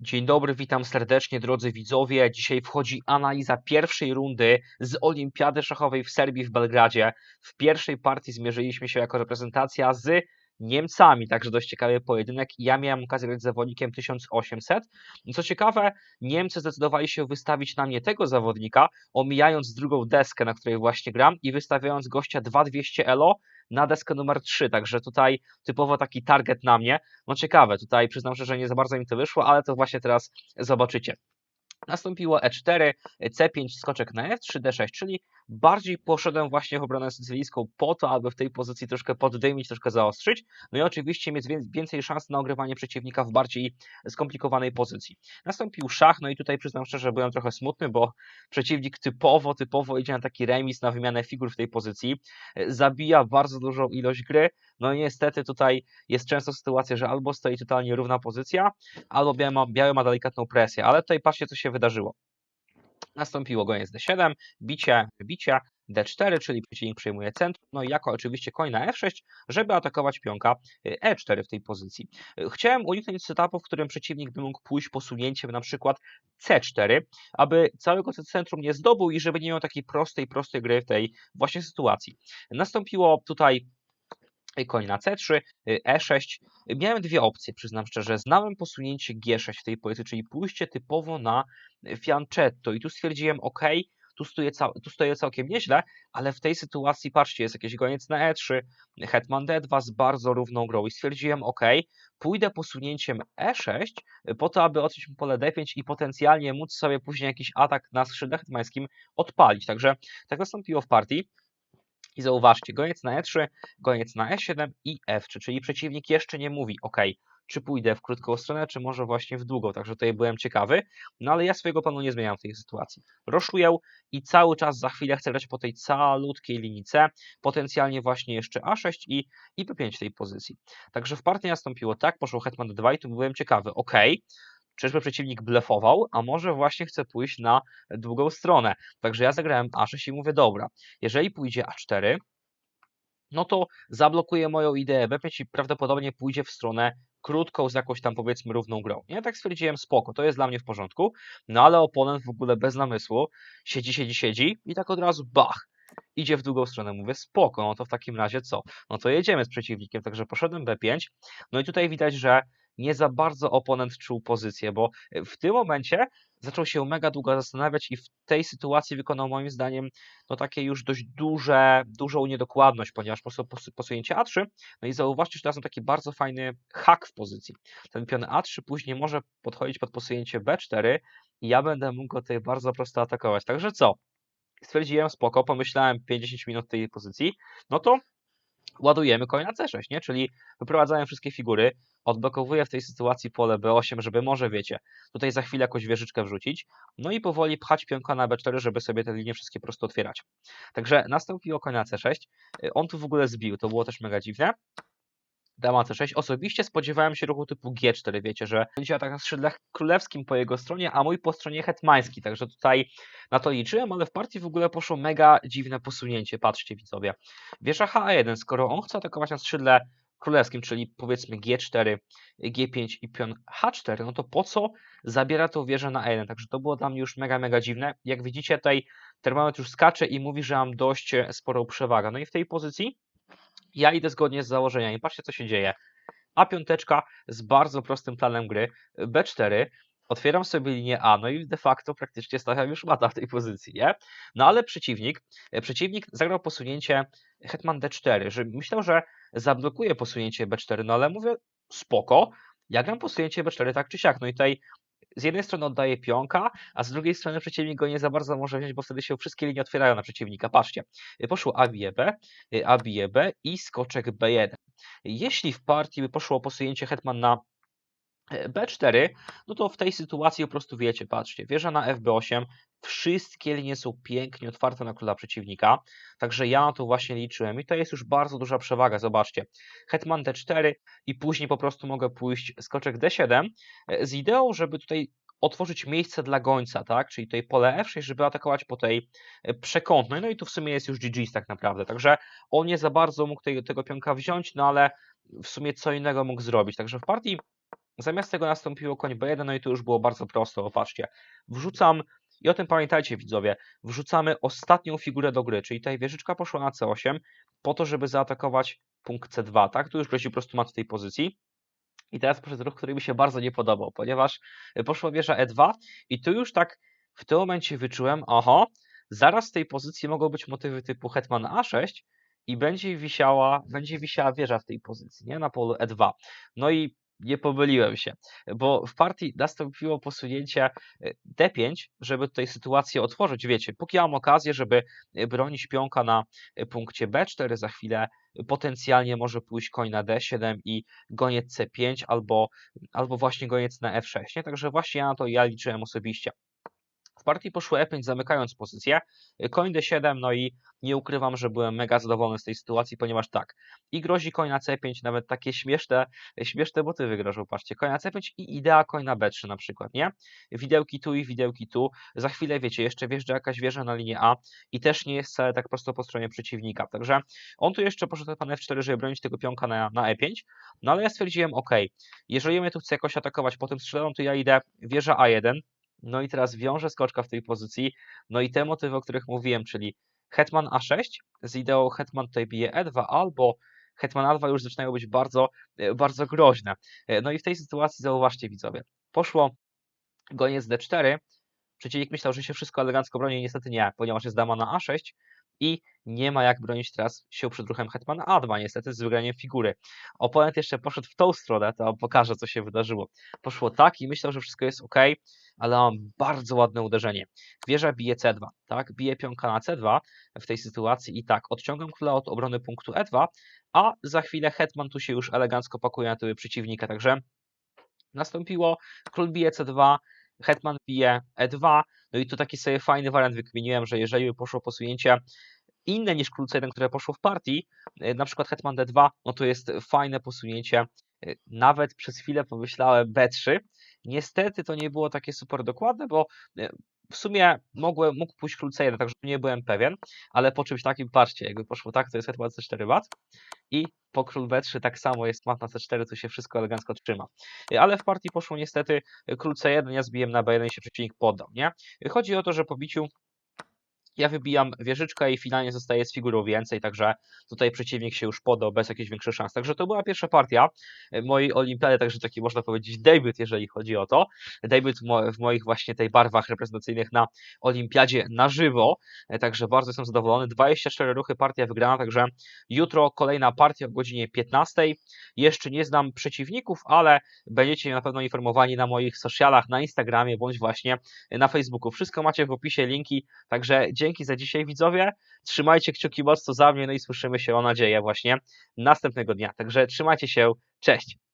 Dzień dobry, witam serdecznie drodzy widzowie. Dzisiaj wchodzi analiza pierwszej rundy z Olimpiady Szachowej w Serbii w Belgradzie. W pierwszej partii zmierzyliśmy się jako reprezentacja z Niemcami, także dość ciekawy pojedynek. Ja miałem okazję grać z zawodnikiem 1800. Co ciekawe, Niemcy zdecydowali się wystawić na mnie tego zawodnika, omijając drugą deskę, na której właśnie gram i wystawiając gościa 2200 elo na deskę numer 3, także tutaj typowo taki target na mnie. No ciekawe, tutaj przyznam szczerze, że nie za bardzo mi to wyszło, ale to właśnie teraz zobaczycie. Nastąpiło E E4, C5, skoczek na F3, D6, czyli bardziej poszedłem właśnie w obronę sycylijską po to, aby w tej pozycji troszkę poddymić, troszkę zaostrzyć, no i oczywiście mieć więcej szans na ogrywanie przeciwnika w bardziej skomplikowanej pozycji. Nastąpił szach, no i tutaj przyznam szczerze, byłem trochę smutny, bo przeciwnik typowo, typowo idzie na taki remis, na wymianę figur w tej pozycji, zabija bardzo dużą ilość gry, no niestety tutaj jest często sytuacja, że albo stoi totalnie równa pozycja, albo biały ma, biały ma delikatną presję, ale tutaj patrzcie, co się wydarzyło. Nastąpiło goniec D7, bicie, bicie, D4, czyli przeciwnik przejmuje centrum, no i jako oczywiście koń na F6, żeby atakować pionka E4 w tej pozycji. Chciałem uniknąć setupu, w którym przeciwnik by mógł pójść posunięciem na przykład C4, aby całego centrum nie zdobył i żeby nie miał takiej prostej, prostej gry w tej właśnie sytuacji. Nastąpiło tutaj koń na C3, E6. Miałem dwie opcje, przyznam szczerze. Znałem posunięcie G6 w tej pozycji, czyli pójście typowo na fianchetto i tu stwierdziłem, ok, tu stoję, tu stoję całkiem nieźle, ale w tej sytuacji, patrzcie, jest jakiś goniec na E3, hetman D2 z bardzo równą grą i stwierdziłem, ok, pójdę posunięciem E6 po to, aby odciąć pole D5 i potencjalnie móc sobie później jakiś atak na skrzydle hetmańskim odpalić. Także tak nastąpiło w partii. I zauważcie, goniec na E3, goniec na E7 i F3, czyli przeciwnik jeszcze nie mówi, ok, czy pójdę w krótką stronę, czy może właśnie w długą, także tutaj byłem ciekawy, no ale ja swojego planu nie zmieniam w tej sytuacji. Roszuję i cały czas za chwilę chcę grać po tej calutkiej linii C, potencjalnie właśnie jeszcze A6 i, i P5 w tej pozycji. Także w partii nastąpiło tak, poszło hetman D2 i tu byłem ciekawy, ok, czyżby przeciwnik blefował, a może właśnie chce pójść na drugą stronę. Także ja zagrałem A6 i mówię, dobra, jeżeli pójdzie A4, no to zablokuje moją ideę B5 i prawdopodobnie pójdzie w stronę krótką z jakąś tam powiedzmy równą grą. Ja tak stwierdziłem, spoko, to jest dla mnie w porządku, no ale oponent w ogóle bez namysłu siedzi, siedzi, siedzi i tak od razu bach, idzie w drugą stronę. Mówię, spoko, no to w takim razie co? No to jedziemy z przeciwnikiem, także poszedłem B5, no i tutaj widać, że nie za bardzo oponent czuł pozycję, bo w tym momencie zaczął się mega długo zastanawiać i w tej sytuacji wykonał moim zdaniem no takie już dość duże, dużą niedokładność, ponieważ po prostu posunięcie A3, no i zauważcie, że teraz mam taki bardzo fajny hak w pozycji. Ten pion A3 później może podchodzić pod posunięcie B4 i ja będę mógł go tutaj bardzo prosto atakować. Także co? Stwierdziłem, spoko, pomyślałem 50 minut tej pozycji, no to ładujemy koń na C6, nie? Czyli wyprowadzałem wszystkie figury, odblokowuję w tej sytuacji pole B8, żeby może, wiecie, tutaj za chwilę jakąś wieżyczkę wrzucić, no i powoli pchać pionka na B4, żeby sobie te linie wszystkie prosto otwierać. Także nastąpiło koń na C6, on tu w ogóle zbił, to było też mega dziwne. Dama C6. Osobiście spodziewałem się ruchu typu G4, wiecie, że będzie atak na skrzydle królewskim po jego stronie, a mój po stronie hetmański, także tutaj na to liczyłem, ale w partii w ogóle poszło mega dziwne posunięcie, patrzcie widzowie. Wieża H1, skoro on chce atakować na skrzydle królewskim, czyli powiedzmy G4, G5 i pion H4, no to po co zabiera tą wieżę na E1? Także to było dla mnie już mega, mega dziwne. Jak widzicie tutaj termometr już skacze i mówi, że mam dość sporą przewagę. No i w tej pozycji ja idę zgodnie z założeniami. Patrzcie, co się dzieje. A5 z bardzo prostym planem gry, B4, otwieram sobie linię A, no i de facto praktycznie stawiam już mata w tej pozycji, nie? No ale przeciwnik, przeciwnik zagrał posunięcie hetman D4, że myślał, że zablokuje posunięcie B4, no ale mówię, spoko, ja gram posunięcie B4 tak czy siak, no i tutaj z jednej strony oddaje pionka, a z drugiej strony przeciwnik go nie za bardzo może wziąć, bo wtedy się wszystkie linie otwierają na przeciwnika. Patrzcie, poszło A bije B, A bije B i skoczek B1. Jeśli w partii by poszło posunięcie hetman na B4, no to w tej sytuacji po prostu wiecie, patrzcie, wieża na FB8, wszystkie linie są pięknie otwarte na króla przeciwnika, także ja na to właśnie liczyłem i to jest już bardzo duża przewaga, zobaczcie, hetman D4 i później po prostu mogę pójść skoczek D7 z ideą, żeby tutaj otworzyć miejsce dla gońca, tak, czyli tutaj pole F6, żeby atakować po tej przekątnej, no i tu w sumie jest już GG's tak naprawdę, także on nie za bardzo mógł tego pionka wziąć, no ale w sumie co innego mógł zrobić, także w partii Zamiast tego nastąpiło koń B1, no i to już było bardzo prosto, popatrzcie. Wrzucam, i o tym pamiętajcie widzowie, wrzucamy ostatnią figurę do gry, czyli tutaj wieżyczka poszła na C8, po to, żeby zaatakować punkt C2, tak? Tu już grozi po prostu mat w tej pozycji. I teraz poszedł ruch, który mi się bardzo nie podobał, ponieważ poszła wieża E2 i tu już tak w tym momencie wyczułem, oho, zaraz w tej pozycji mogą być motywy typu hetman A6 i będzie wisiała, będzie wisiała wieża w tej pozycji, nie? Na polu E2. No i nie pomyliłem się, bo w partii nastąpiło posunięcie e, D5, żeby tutaj sytuację otworzyć. Wiecie, póki mam okazję, żeby e, bronić pionka na e, punkcie B4, za chwilę potencjalnie może pójść koń na D7 i goniec C5 albo, albo właśnie goniec na F6. Nie? Także właśnie ja na to ja liczyłem osobiście. Partii poszło E5 zamykając pozycję, koń D7, no i nie ukrywam, że byłem mega zadowolony z tej sytuacji, ponieważ tak, i grozi koń na C5, nawet takie śmieszne, śmieszne motywy grożą, patrzcie, koń na C5 i idea koń na B3 na przykład, nie? Widełki tu i widełki tu, za chwilę wiecie, jeszcze wjeżdża jakaś wieża na linię A i też nie jest wcale tak prosto po stronie przeciwnika, także on tu jeszcze poszedł pan F4, żeby bronić tego pionka na, na E5, no ale ja stwierdziłem, ok, jeżeli mnie tu chce jakoś atakować po tym strzelą, to ja idę. Wieża A1, no i teraz wiążę skoczka w tej pozycji. No i te motywy, o których mówiłem, czyli hetman A6 z ideą hetman tutaj bije E2 albo hetman A2 już zaczynają być bardzo, e, bardzo groźne. E, no i w tej sytuacji zauważcie widzowie, poszło goniec D4, przeciwnik myślał, że się wszystko elegancko broni, niestety nie, ponieważ jest dama na A6 i nie ma jak bronić teraz się przed ruchem hetman A2, niestety z wygraniem figury. Oponent jeszcze poszedł w tą stronę, to pokażę co się wydarzyło. Poszło tak i myślał, że wszystko jest ok, ale mam bardzo ładne uderzenie. Wieża bije C2, tak? Bije pionka na C2 w tej sytuacji i tak, odciągam króla od obrony punktu E2, a za chwilę hetman tu się już elegancko pakuje na tyły przeciwnika, także nastąpiło król bije C2, hetman bije E2, no i tu taki sobie fajny wariant wykminiłem, że jeżeli by poszło posunięcie inne niż król C1, które poszło w partii, e, na przykład hetman D2, no to jest fajne posunięcie, e, nawet przez chwilę pomyślałem B3, Niestety to nie było takie super dokładne, bo e, w sumie mogłem, mógł pójść C1, także nie byłem pewien, ale po czymś takim, patrzcie, jakby poszło tak, to jest hetman C4 mat i po król B3 tak samo jest mat na C4, to się wszystko elegancko trzyma. Ale w partii poszło niestety król C1, ja zbiłem na B1 i się przeciwnik poddał, nie? Chodzi o to, że po biciu ja wybijam wieżyczkę i finalnie zostaje z figurą więcej, także tutaj przeciwnik się już podał bez jakichś większych szans. Także to była pierwsza partia mojej olimpiady, także taki można powiedzieć debiut, jeżeli chodzi o to. Debiut w moich właśnie tej barwach reprezentacyjnych na olimpiadzie na żywo, także bardzo jestem zadowolony. 24 ruchy, partia wygrana, także jutro kolejna partia o godzinie 15. Jeszcze nie znam przeciwników, ale będziecie na pewno informowani na moich socialach, na Instagramie bądź właśnie na Facebooku. Wszystko macie w opisie, linki, także dzięki dzięki za dzisiaj widzowie. Trzymajcie kciuki mocno za mnie, no i słyszymy się, o nadzieję, właśnie następnego dnia. Także trzymajcie się, cześć!